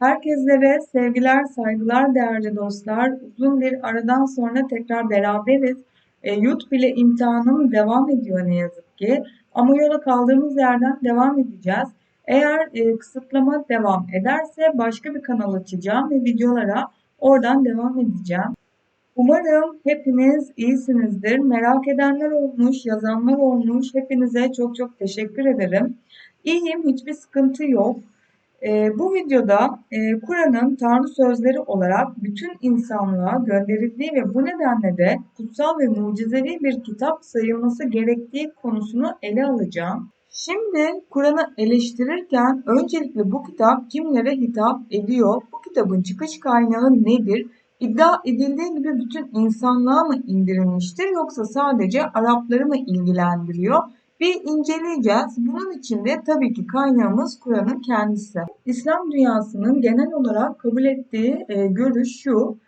Herkeslere sevgiler, saygılar değerli dostlar. Uzun bir aradan sonra tekrar beraberiz. E, YouTube ile imtihanım devam ediyor ne yazık ki. Ama yola kaldığımız yerden devam edeceğiz. Eğer e, kısıtlama devam ederse başka bir kanal açacağım ve videolara oradan devam edeceğim. Umarım hepiniz iyisinizdir. Merak edenler olmuş, yazanlar olmuş. Hepinize çok çok teşekkür ederim. İyiyim, hiçbir sıkıntı yok. Ee, bu videoda e, Kur'an'ın Tanrı sözleri olarak bütün insanlığa gönderildiği ve bu nedenle de kutsal ve mucizevi bir kitap sayılması gerektiği konusunu ele alacağım. Şimdi Kur'an'ı eleştirirken öncelikle bu kitap kimlere hitap ediyor? Bu kitabın çıkış kaynağı nedir? İddia edildiği gibi bütün insanlığa mı indirilmiştir yoksa sadece Arapları mı ilgilendiriyor? Bir inceleyeceğiz. Bunun için de tabii ki kaynağımız Kur'an'ın kendisi. İslam dünyasının genel olarak kabul ettiği e, görüş şu.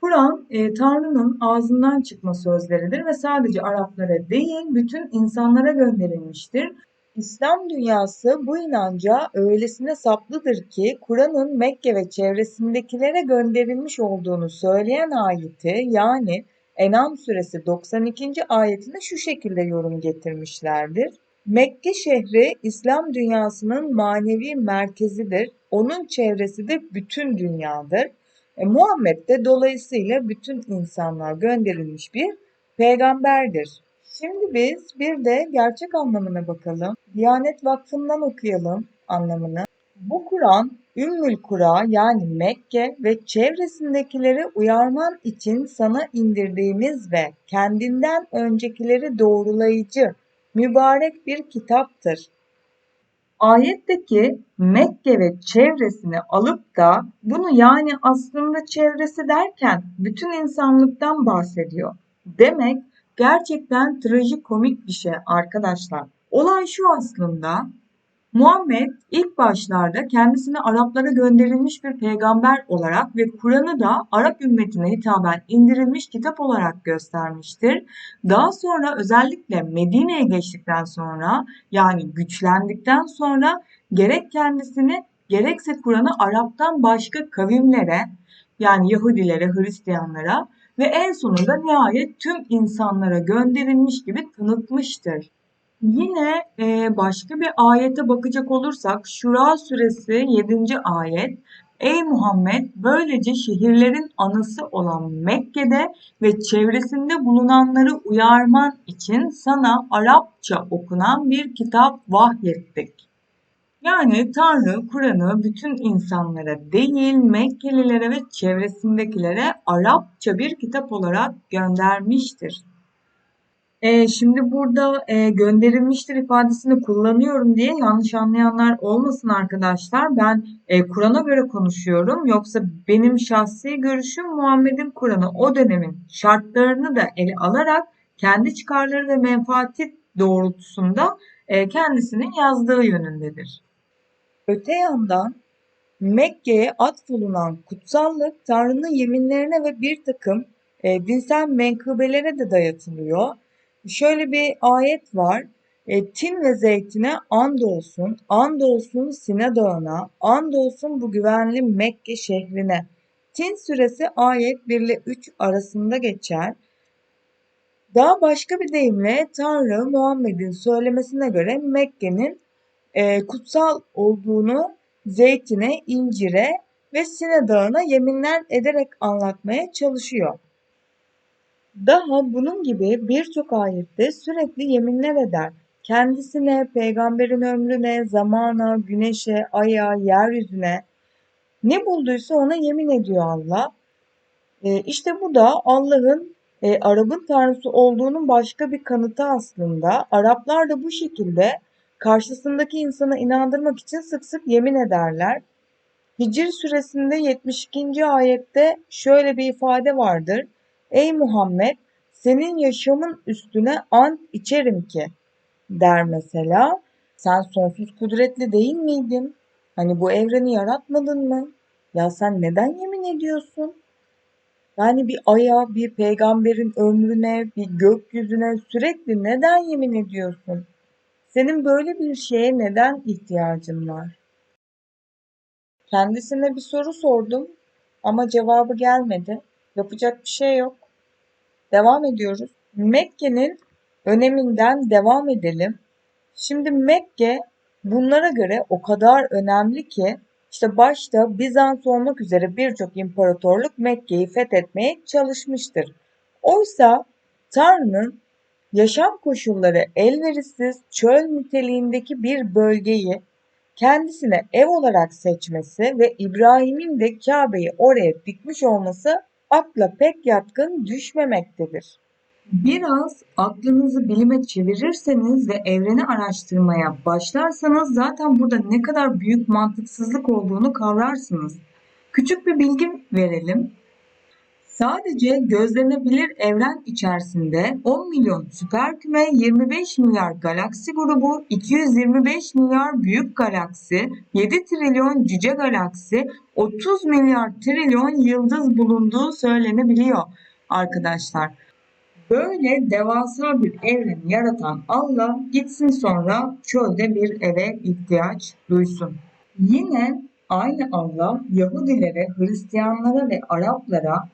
Kur'an e, Tanrı'nın ağzından çıkma sözleridir ve sadece Araplara değil bütün insanlara gönderilmiştir. İslam dünyası bu inanca öylesine saplıdır ki Kur'an'ın Mekke ve çevresindekilere gönderilmiş olduğunu söyleyen ayeti yani Enam suresi 92. ayetine şu şekilde yorum getirmişlerdir. Mekke şehri İslam dünyasının manevi merkezidir. Onun çevresi de bütün dünyadır. E, Muhammed de dolayısıyla bütün insanlığa gönderilmiş bir peygamberdir. Şimdi biz bir de gerçek anlamına bakalım. Diyanet Vakfı'ndan okuyalım anlamını. Bu Kur'an Ümmül Kura yani Mekke ve çevresindekileri uyarman için sana indirdiğimiz ve kendinden öncekileri doğrulayıcı mübarek bir kitaptır. Ayetteki Mekke ve çevresini alıp da bunu yani aslında çevresi derken bütün insanlıktan bahsediyor. Demek gerçekten trajikomik bir şey arkadaşlar. Olay şu aslında Muhammed ilk başlarda kendisini Araplara gönderilmiş bir peygamber olarak ve Kur'an'ı da Arap ümmetine hitaben indirilmiş kitap olarak göstermiştir. Daha sonra özellikle Medine'ye geçtikten sonra yani güçlendikten sonra gerek kendisini gerekse Kur'an'ı Arap'tan başka kavimlere yani Yahudilere, Hristiyanlara ve en sonunda nihayet tüm insanlara gönderilmiş gibi tanıtmıştır. Yine e, başka bir ayete bakacak olursak Şura suresi 7. ayet Ey Muhammed böylece şehirlerin anısı olan Mekke'de ve çevresinde bulunanları uyarman için sana Arapça okunan bir kitap vahyettik. Yani Tanrı Kur'an'ı bütün insanlara değil Mekkelilere ve çevresindekilere Arapça bir kitap olarak göndermiştir. E, şimdi burada e, gönderilmiştir ifadesini kullanıyorum diye yanlış anlayanlar olmasın arkadaşlar. Ben e, Kur'an'a göre konuşuyorum. Yoksa benim şahsi görüşüm Muhammed'in Kur'an'ı o dönemin şartlarını da ele alarak kendi çıkarları ve menfaati doğrultusunda e, kendisinin yazdığı yönündedir. Öte yandan Mekke'ye atfolunan kutsallık Tanrı'nın yeminlerine ve bir takım e, dinsel menkıbelere de dayatılıyor. Şöyle bir ayet var. E, tin ve zeytine and olsun, and olsun Sine Dağı'na, and olsun bu güvenli Mekke şehrine. Tin süresi ayet 1 ile 3 arasında geçer. Daha başka bir deyimle Tanrı Muhammed'in söylemesine göre Mekke'nin e, kutsal olduğunu zeytine, incire ve Sine Dağı'na yeminler ederek anlatmaya çalışıyor. Daha bunun gibi birçok ayette sürekli yeminler eder. Kendisine, peygamberin ömrüne, zamana, güneşe, aya, yeryüzüne ne bulduysa ona yemin ediyor Allah. E, işte bu da Allah'ın e, Arap'ın tanrısı olduğunun başka bir kanıtı aslında. Araplar da bu şekilde karşısındaki insana inandırmak için sık sık yemin ederler. Hicr suresinde 72. ayette şöyle bir ifade vardır. Ey Muhammed senin yaşamın üstüne ant içerim ki der mesela. Sen sonsuz kudretli değil miydin? Hani bu evreni yaratmadın mı? Ya sen neden yemin ediyorsun? Yani bir aya, bir peygamberin ömrüne, bir gökyüzüne sürekli neden yemin ediyorsun? Senin böyle bir şeye neden ihtiyacın var? Kendisine bir soru sordum ama cevabı gelmedi. Yapacak bir şey yok. Devam ediyoruz. Mekke'nin öneminden devam edelim. Şimdi Mekke bunlara göre o kadar önemli ki işte başta Bizans olmak üzere birçok imparatorluk Mekke'yi fethetmeye çalışmıştır. Oysa Tanrı'nın yaşam koşulları elverişsiz çöl niteliğindeki bir bölgeyi kendisine ev olarak seçmesi ve İbrahim'in de Kabe'yi oraya dikmiş olması akla pek yatkın düşmemektedir. Biraz aklınızı bilime çevirirseniz ve evreni araştırmaya başlarsanız zaten burada ne kadar büyük mantıksızlık olduğunu kavrarsınız. Küçük bir bilgi verelim. Sadece gözlenebilir evren içerisinde 10 milyon süperküme, 25 milyar galaksi grubu, 225 milyar büyük galaksi, 7 trilyon cüce galaksi, 30 milyar trilyon yıldız bulunduğu söylenebiliyor arkadaşlar. Böyle devasa bir evren yaratan Allah gitsin sonra çölde bir eve ihtiyaç duysun. Yine aynı Allah Yahudilere, Hristiyanlara ve Araplara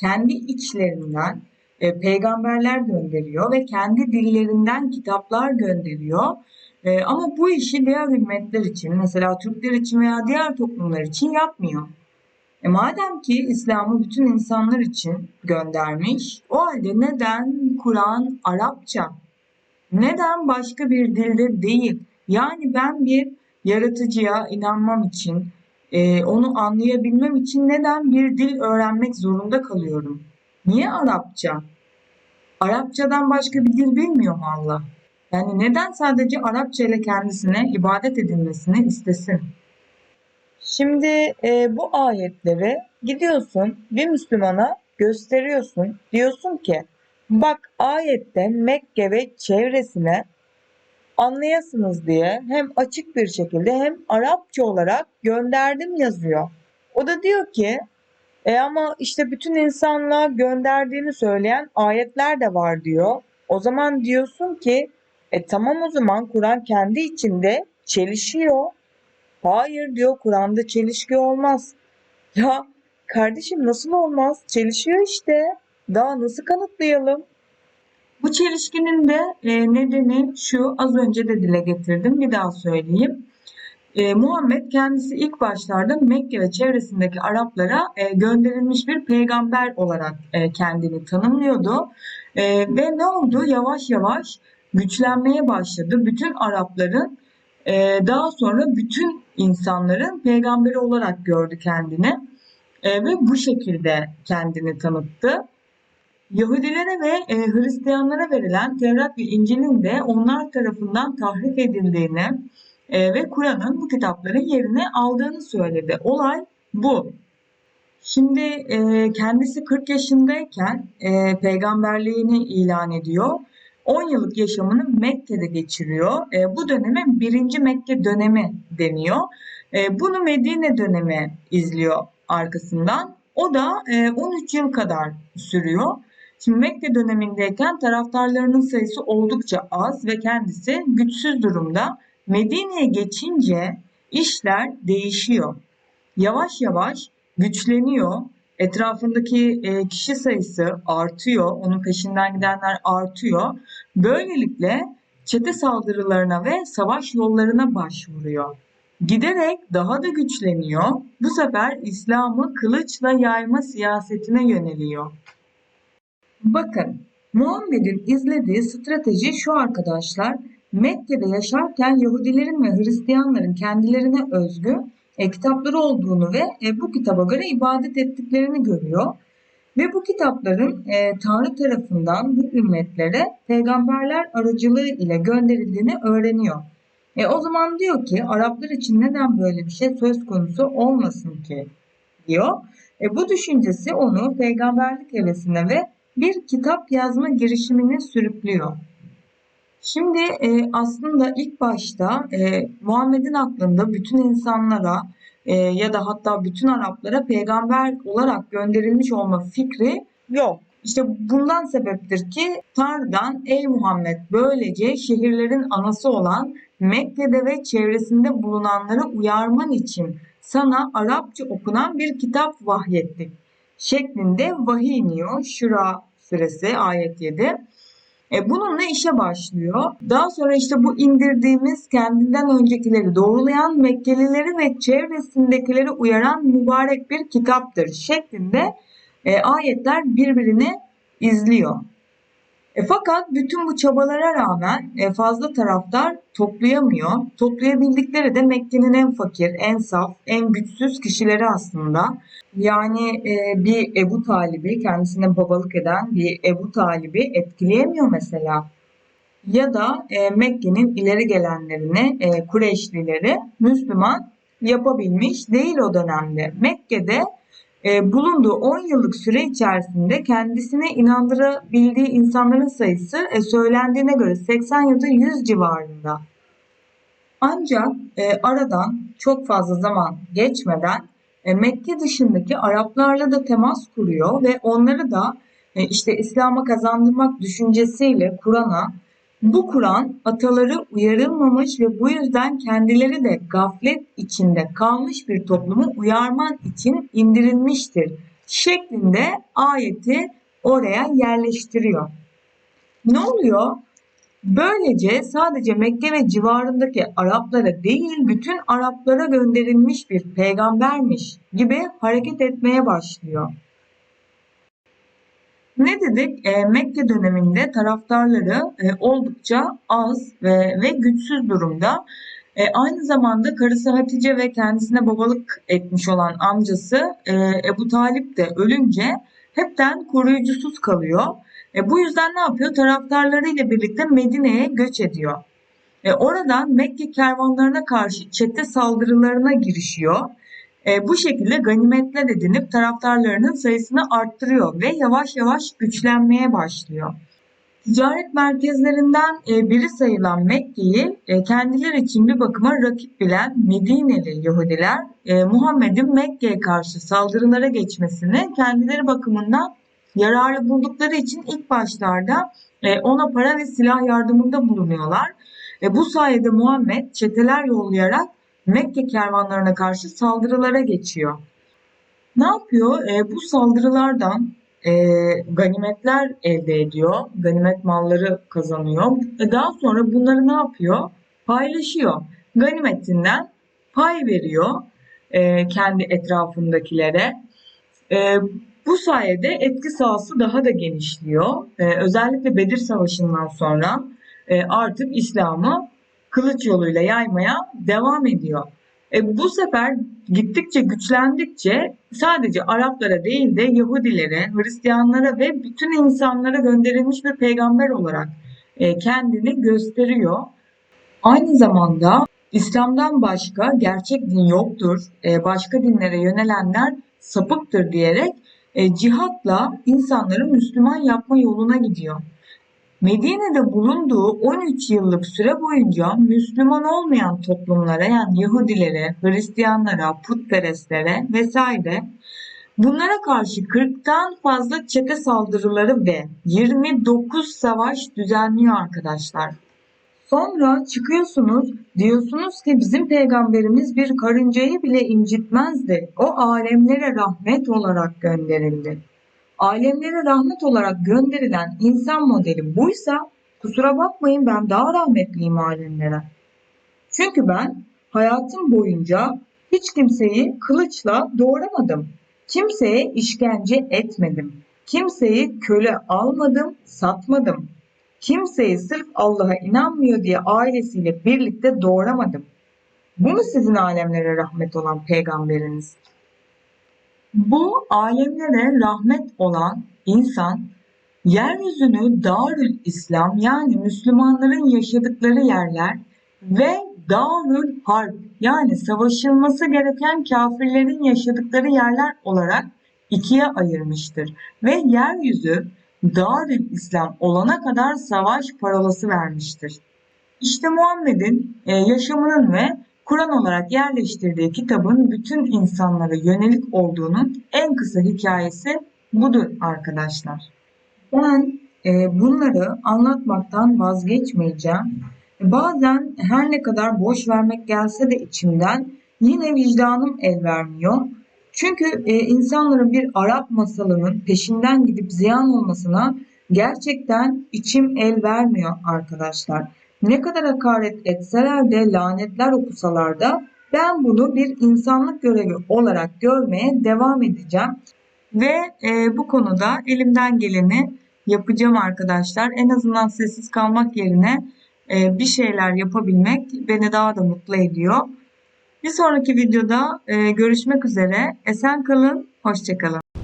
kendi içlerinden e, peygamberler gönderiyor ve kendi dillerinden kitaplar gönderiyor. E, ama bu işi diğer ümmetler için, mesela Türkler için veya diğer toplumlar için yapmıyor. E madem ki İslam'ı bütün insanlar için göndermiş, o halde neden Kur'an Arapça? Neden başka bir dilde değil? Yani ben bir yaratıcıya inanmam için, e, onu anlayabilmem için neden bir dil öğrenmek zorunda kalıyorum? Niye Arapça? Arapçadan başka bir dil bilmiyor mu Allah? Yani neden sadece Arapça ile kendisine ibadet edilmesini istesin? Şimdi e, bu ayetleri gidiyorsun bir Müslümana gösteriyorsun. Diyorsun ki bak ayette Mekke ve çevresine anlayasınız diye hem açık bir şekilde hem Arapça olarak gönderdim yazıyor. O da diyor ki e ama işte bütün insanlığa gönderdiğini söyleyen ayetler de var diyor. O zaman diyorsun ki e tamam o zaman Kur'an kendi içinde çelişiyor. Hayır diyor Kur'an'da çelişki olmaz. Ya kardeşim nasıl olmaz? Çelişiyor işte. Daha nasıl kanıtlayalım? Bu çelişkinin de e, nedeni şu az önce de dile getirdim bir daha söyleyeyim. E, Muhammed kendisi ilk başlarda Mekke ve çevresindeki Araplara e, gönderilmiş bir peygamber olarak e, kendini tanımlıyordu. E, ve ne oldu? Yavaş yavaş güçlenmeye başladı. Bütün Arapların e, daha sonra bütün insanların peygamberi olarak gördü kendini. E, ve bu şekilde kendini tanıttı. Yahudilere ve e, Hristiyanlara verilen Tevrat ve İncil'in de onlar tarafından tahrif edildiğini e, ve Kur'an'ın bu kitapların yerini aldığını söyledi. Olay bu. Şimdi e, kendisi 40 yaşındayken e, peygamberliğini ilan ediyor. 10 yıllık yaşamını Mekke'de geçiriyor. E, bu döneme birinci Mekke dönemi deniyor. E, bunu Medine dönemi izliyor arkasından. O da e, 13 yıl kadar sürüyor. Şimdi Mekke dönemindeyken taraftarlarının sayısı oldukça az ve kendisi güçsüz durumda. Medine'ye geçince işler değişiyor. Yavaş yavaş güçleniyor. Etrafındaki e, kişi sayısı artıyor. Onun peşinden gidenler artıyor. Böylelikle çete saldırılarına ve savaş yollarına başvuruyor. Giderek daha da güçleniyor. Bu sefer İslam'ı kılıçla yayma siyasetine yöneliyor. Bakın Muhammed'in izlediği strateji şu arkadaşlar. Mekke'de yaşarken Yahudilerin ve Hristiyanların kendilerine özgü e, kitapları olduğunu ve e, bu kitaba göre ibadet ettiklerini görüyor. Ve bu kitapların e, Tanrı tarafından bu ümmetlere peygamberler aracılığı ile gönderildiğini öğreniyor. E, o zaman diyor ki Araplar için neden böyle bir şey söz konusu olmasın ki diyor. E, bu düşüncesi onu peygamberlik hevesine ve bir kitap yazma girişimini sürüklüyor. Şimdi e, aslında ilk başta e, Muhammed'in aklında bütün insanlara e, ya da hatta bütün Araplara peygamber olarak gönderilmiş olma fikri yok. İşte bundan sebeptir ki Tanrı'dan ey Muhammed böylece şehirlerin anası olan Mekke'de ve çevresinde bulunanları uyarman için sana Arapça okunan bir kitap vahyettik şeklinde vahiy iniyor. Şura suresi ayet 7. E, bununla işe başlıyor. Daha sonra işte bu indirdiğimiz kendinden öncekileri doğrulayan Mekkelileri ve çevresindekileri uyaran mübarek bir kitaptır şeklinde e, ayetler birbirini izliyor. E, fakat bütün bu çabalara rağmen e, fazla taraftar toplayamıyor. Toplayabildikleri de Mekke'nin en fakir, en saf, en güçsüz kişileri aslında. Yani e, bir Ebu Talib'i kendisine babalık eden bir Ebu Talib'i etkileyemiyor mesela. Ya da e, Mekke'nin ileri gelenlerini, e, Kureyşlileri Müslüman yapabilmiş değil o dönemde. Mekke'de e, bulunduğu 10 yıllık süre içerisinde kendisine inandırabildiği insanların sayısı e, söylendiğine göre 80 ya da 100 civarında. Ancak e, aradan çok fazla zaman geçmeden e, Mekke dışındaki Araplarla da temas kuruyor ve onları da işte İslam'a kazandırmak düşüncesiyle Kur'an'a bu Kur'an ataları uyarılmamış ve bu yüzden kendileri de gaflet içinde kalmış bir toplumu uyarman için indirilmiştir şeklinde ayeti oraya yerleştiriyor. Ne oluyor? Böylece sadece Mekke ve civarındaki Araplara değil bütün Araplara gönderilmiş bir peygambermiş gibi hareket etmeye başlıyor. Ne dedik? E, Mekke döneminde taraftarları e, oldukça az ve, ve güçsüz durumda. E, aynı zamanda karısı Hatice ve kendisine babalık etmiş olan amcası e, Ebu Talip de ölünce hepten koruyucusuz kalıyor. E, bu yüzden ne yapıyor? Taraftarlarıyla birlikte Medine'ye göç ediyor. E, oradan Mekke kervanlarına karşı çete saldırılarına girişiyor. E, bu şekilde ganimetler edinip taraftarlarının sayısını arttırıyor ve yavaş yavaş güçlenmeye başlıyor. Ticaret merkezlerinden e, biri sayılan Mekke'yi e, kendileri için bir bakıma rakip bilen Medineli Yahudiler e, Muhammed'in Mekke'ye karşı saldırılara geçmesini kendileri bakımından yararlı buldukları için ilk başlarda ona para ve silah yardımında bulunuyorlar. Bu sayede Muhammed çeteler yollayarak Mekke kervanlarına karşı saldırılara geçiyor. Ne yapıyor? E, bu saldırılardan e, ganimetler elde ediyor. Ganimet malları kazanıyor. E, daha sonra bunları ne yapıyor? Paylaşıyor. Ganimetinden pay veriyor e, kendi etrafındakilere. E, bu sayede etki sahası daha da genişliyor. E, özellikle Bedir Savaşı'ndan sonra e, artık İslam'ı kılıç yoluyla yaymaya devam ediyor. E, bu sefer gittikçe güçlendikçe sadece Araplara değil de Yahudilere, Hristiyanlara ve bütün insanlara gönderilmiş bir peygamber olarak e, kendini gösteriyor. Aynı zamanda İslam'dan başka gerçek din yoktur, e, başka dinlere yönelenler sapıktır diyerek e, cihatla insanları Müslüman yapma yoluna gidiyor. Medine'de bulunduğu 13 yıllık süre boyunca Müslüman olmayan toplumlara yani Yahudilere, Hristiyanlara, putperestlere vesaire bunlara karşı 40'tan fazla çete saldırıları ve 29 savaş düzenliyor arkadaşlar. Sonra çıkıyorsunuz diyorsunuz ki bizim peygamberimiz bir karıncayı bile incitmezdi. O alemlere rahmet olarak gönderildi alemlere rahmet olarak gönderilen insan modeli buysa kusura bakmayın ben daha rahmetliyim alemlere. Çünkü ben hayatım boyunca hiç kimseyi kılıçla doğramadım. Kimseye işkence etmedim. Kimseyi köle almadım, satmadım. Kimseyi sırf Allah'a inanmıyor diye ailesiyle birlikte doğramadım. Bu mu sizin alemlere rahmet olan peygamberiniz? Bu alemlere rahmet olan insan yeryüzünü Darül İslam yani Müslümanların yaşadıkları yerler ve Darül Harp yani savaşılması gereken kafirlerin yaşadıkları yerler olarak ikiye ayırmıştır. Ve yeryüzü Darül İslam olana kadar savaş parolası vermiştir. İşte Muhammed'in e, yaşamının ve Kur'an olarak yerleştirdiği kitabın bütün insanlara yönelik olduğunun en kısa hikayesi budur arkadaşlar. Ben e, bunları anlatmaktan vazgeçmeyeceğim. Bazen her ne kadar boş vermek gelse de içimden yine vicdanım el vermiyor. Çünkü e, insanların bir Arap masalının peşinden gidip ziyan olmasına gerçekten içim el vermiyor arkadaşlar. Ne kadar hakaret etseler de lanetler okusalar da ben bunu bir insanlık görevi olarak görmeye devam edeceğim. Ve e, bu konuda elimden geleni yapacağım arkadaşlar. En azından sessiz kalmak yerine e, bir şeyler yapabilmek beni daha da mutlu ediyor. Bir sonraki videoda e, görüşmek üzere. Esen kalın, hoşçakalın.